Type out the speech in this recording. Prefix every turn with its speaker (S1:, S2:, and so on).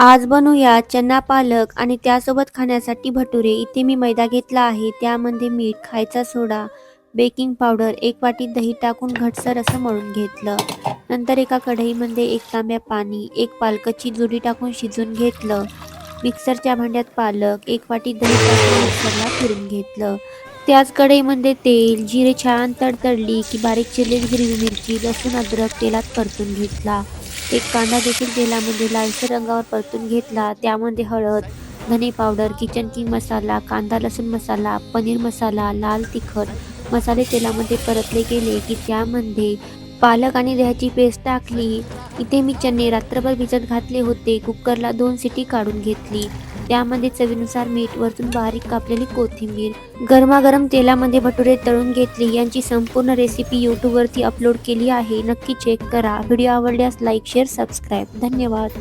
S1: आज बनवूया चना पालक आणि त्यासोबत खाण्यासाठी भटुरे. इथे मी मैदा घेतला आहे. त्यामध्ये मीठ खायचा सोडा बेकिंग पावडर एक वाटी दही टाकून घटसर असं मळून घेतलं. नंतर एका कढईमध्ये एक तांब्या पाणी एक पालकाची जुडी टाकून शिजून घेतलं. मिक्सरच्या भांड्यात पालक एक वाटी दही टाकून मिक्सरला फिरून घेतलं. त्याच कढईमध्ये तेल जिरे छान तडतडली की बारीक चिरलेली हिरवी मिरची लसूण अद्रक तेलात परतून घेतला. एक कांदा देखील तेलामध्ये म्हणजे लालसर रंगावर परतून घेतला. त्यामध्ये हळद धने पावडर किचन किंग मसाला कांदा लसूण मसाला पनीर मसाला लाल तिखट मसाले तेलामध्ये परतले गेले की त्यामध्ये पालक आणि दह्याची पेस्ट टाकली. इथे मी चणे रात्रभर भिजत घातले होते. कुकरला दोन सिटी काढून घेतली. त्यामध्ये चवीनुसार मीठ वरतून बारीक कापलेली कोथिंबीर गरमागरम तेलामध्ये भटुरे तळून घेतली. यांची संपूर्ण रेसिपी यूट्यूबवरती अपलोड केली आहे. नक्की चेक करा. व्हिडिओ आवडल्यास लाईक शेअर सबस्क्राईब धन्यवाद.